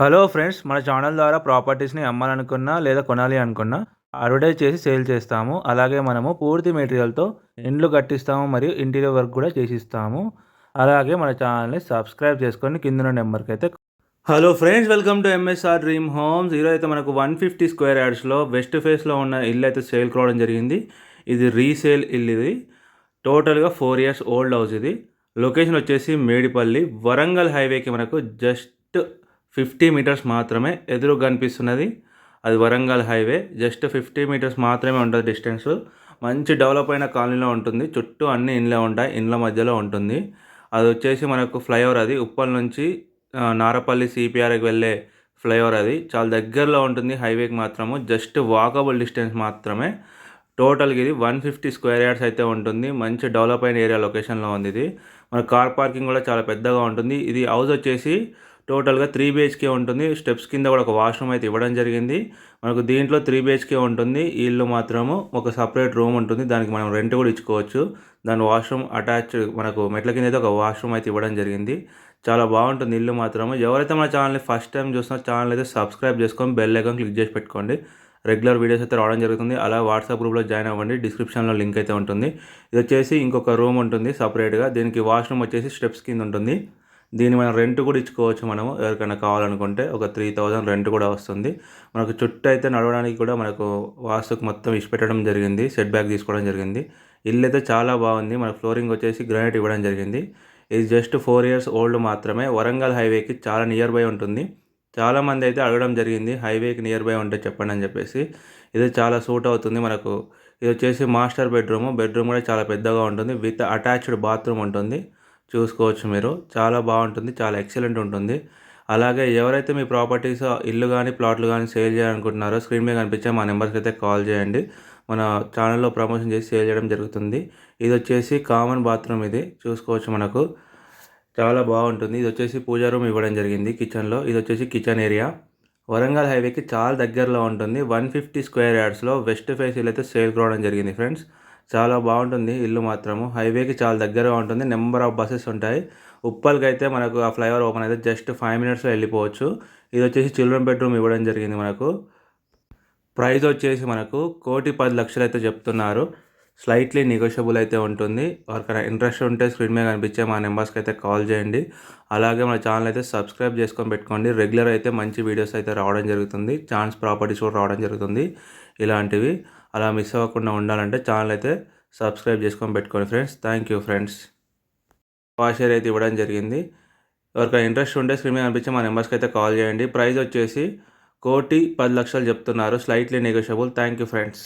Hello friends మన channel ద్వారా ప్రాపర్టీస్ని అమ్మాలనుకున్నా లేదా కొనాలి అనుకున్నా అడ్వర్టైజ్ చేసి సేల్ చేస్తాము. అలాగే మనము పూర్తి మెటీరియల్తో ఇండ్లు కట్టిస్తాము మరియు ఇంటీరియర్ వర్క్ కూడా చేసిస్తాము. అలాగే మన ఛానల్ని సబ్స్క్రైబ్ చేసుకొని కింద నెంబర్కి అయితే hello friends welcome to MSR dream homes ఈరోజు అయితే మనకు వన్ ఫిఫ్టీ స్క్వేర్ యార్డ్స్లో వెస్ట్ ఫేస్లో ఉన్న ఇల్లు అయితే సేల్ కావడం జరిగింది. ఇది రీసేల్ ఇల్లు ఇది. టోటల్గా ఫోర్ ఇయర్స్ ఓల్డ్ హౌస్ ఇది. లొకేషన్ వచ్చేసి మేడిపల్లి. వరంగల్ హైవేకి మనకు జస్ట్ ఫిఫ్టీ మీటర్స్ మాత్రమే ఎదురు కనిపిస్తున్నది అది Warangal highway. Just fifty metres మాత్రమే ఉంటుంది డిస్టెన్స్. మంచి డెవలప్ అయిన కాలనీలో ఉంటుంది. చుట్టూ అన్ని ఇండ్లే ఉంటాయి. ఇండ్ల మధ్యలో ఉంటుంది. అది వచ్చేసి మనకు ఫ్లైఓవర్ అది. ఉప్పల్ నుంచి నారపల్లి సిపిఆర్కి వెళ్ళే ఫ్లైఓవర్ అది. చాలా దగ్గరలో ఉంటుంది హైవేకి మాత్రము. జస్ట్ వాకబుల్ డిస్టెన్స్ మాత్రమే. టోటల్గా ఇది వన్ ఫిఫ్టీ స్క్వేర్ యార్డ్స్ అయితే ఉంటుంది. మంచి డెవలప్ అయిన ఏరియా లొకేషన్లో ఉంది ఇది. మన కార్ పార్కింగ్ కూడా చాలా పెద్దగా ఉంటుంది. ఇది హౌస్ వచ్చేసి టోటల్గా త్రీ బిహెచ్కే ఉంటుంది. స్టెప్స్ కింద కూడా ఒక వాష్రూమ్ అయితే ఇవ్వడం జరిగింది. మనకు దీంట్లో త్రీ బిహెచ్కే ఉంటుంది. ఇల్లు మాత్రము ఒక సపరేట్ రూమ్ ఉంటుంది. దానికి మనం రెంట్ కూడా ఇచ్చుకోవచ్చు. దాని వాష్రూమ్ అటాచ్ మనకు మెట్ల కింద అయితే ఒక వాష్రూమ్ అయితే ఇవ్వడం జరిగింది. చాలా బాగుంటుంది ఇల్లు మాత్రము. ఎవరైతే మన ఛానల్ని ఫస్ట్ టైం చూస్తున్నారో ఛానల్ అయితే సబ్స్క్రైబ్ చేసుకొని బెల్ ఐకాన్ క్లిక్ చేసి పెట్టుకోండి. రెగ్యులర్ వీడియోస్ అయితే రావడం జరుగుతుంది. అలా వాట్సాప్ గ్రూప్లో జాయిన్ అవ్వండి. డిస్క్రిప్షన్లో లింక్ అయితే ఉంటుంది. ఇది వచ్చేసి ఇంకొక రూమ్ ఉంటుంది సపరేట్గా. దీనికి వాష్రూమ్ వచ్చేసి స్టెప్స్ కింద ఉంటుంది. దీన్ని మనం రెంట్ కూడా ఇచ్చుకోవచ్చు మనము. ఎవరికైనా కావాలనుకుంటే ఒక త్రీ థౌజండ్ రెంట్ కూడా వస్తుంది. మనకు చుట్టూ అయితే నడవడానికి కూడా మనకు వాస్తుకు మొత్తం ఇచ్చిపెట్టడం జరిగింది. సెట్ బ్యాక్ తీసుకోవడం జరిగింది. ఇల్లు అయితే చాలా బాగుంది. మన ఫ్లోరింగ్ వచ్చేసి గ్రానైట్ ఇవ్వడం జరిగింది. ఇది జస్ట్ ఫోర్ ఇయర్స్ ఓల్డ్ మాత్రమే. వరంగల్ హైవేకి చాలా నియర్ బై ఉంటుంది. చాలామంది అయితే అడగడం జరిగింది హైవేకి నియర్ బై ఉంటే చెప్పండి అని చెప్పేసి. ఇది చాలా సూట్ అవుతుంది మనకు. ఇది వచ్చేసి మాస్టర్ బెడ్రూమ్ బెడ్రూమ్ కూడా చాలా పెద్దగా ఉంటుంది. విత్ అటాచ్డ్ బాత్రూమ్ ఉంటుంది. చూసుకోవచ్చు మీరు. చాలా బాగుంటుంది చాలా ఎక్సలెంట్ ఉంటుంది. అలాగే ఎవరైతే మీ ప్రాపర్టీస్ ఇల్లు కానీ ప్లాట్లు కానీ సేల్ చేయాలనుకుంటున్నారో స్క్రీన్ మీద కనిపించే మా నెంబర్కి అయితే కాల్ చేయండి. మన ఛానల్లో ప్రమోషన్ చేసి సేల్ చేయడం జరుగుతుంది. ఇది వచ్చేసి కామన్ బాత్రూమ్ ఇది. చూసుకోవచ్చు మనకు. చాలా బాగుంటుంది. ఇది వచ్చేసి పూజా రూమ్ ఇవ్వడం జరిగింది కిచెన్లో. ఇది వచ్చేసి కిచెన్ ఏరియా. వరంగల్ హైవేకి చాలా దగ్గరలో ఉంటుంది. వన్ ఫిఫ్టీ స్క్వేర్ యార్డ్స్లో వెస్ట్ ఫేస్ ఇల్లు అయితే సేల్ కావడం జరిగింది ఫ్రెండ్స్. చాలా బాగుంటుంది ఇల్లు మాత్రము. హైవేకి చాలా దగ్గరగా ఉంటుంది. నెంబర్ ఆఫ్ బస్సెస్ ఉంటాయి. ఉప్పల్కి అయితే మనకు ఆ ఫ్లైఓవర్ ఓపెన్ అయితే జస్ట్ ఫైవ్ మినిట్స్లో వెళ్ళిపోవచ్చు. ఇది వచ్చేసి చిల్డ్రన్ బెడ్రూమ్ ఇవ్వడం జరిగింది మనకు. ప్రైస్ వచ్చేసి మనకు కోటి పది లక్షలు అయితే చెప్తున్నారు. స్లైట్లీ నెగోషియబుల్ అయితే ఉంటుంది. ఎవరికైనా ఇంట్రెస్ట్ ఉంటే స్క్రీన్ మీద కనిపించే మా నెంబర్స్కి అయితే కాల్ చేయండి. అలాగే మన ఛానల్ అయితే సబ్స్క్రైబ్ చేసుకొని పెట్టుకోండి. రెగ్యులర్ అయితే మంచి వీడియోస్ అయితే రావడం జరుగుతుంది. ఛాన్స్ ప్రాపర్టీస్ కూడా రావడం జరుగుతుంది. ఇలాంటివి. అలా మిస్ అవ్వకుండా ఉండాలంటే ఛానల్ అయితే సబ్స్క్రైబ్ చేసుకొని పెట్టుకోండి friends. Thank you friends. Washer అయితే ఇవ్వడం జరిగింది. ఎవరికైనా ఇంట్రెస్ట్ ఉంటే స్క్రీన్ మీద కనిపించే మా నెంబర్స్కి అయితే కాల్ చేయండి. ప్రైస్ వచ్చేసి కోటి పది లక్షలు చెప్తున్నారు. Slightly negotiable. Thank you friends.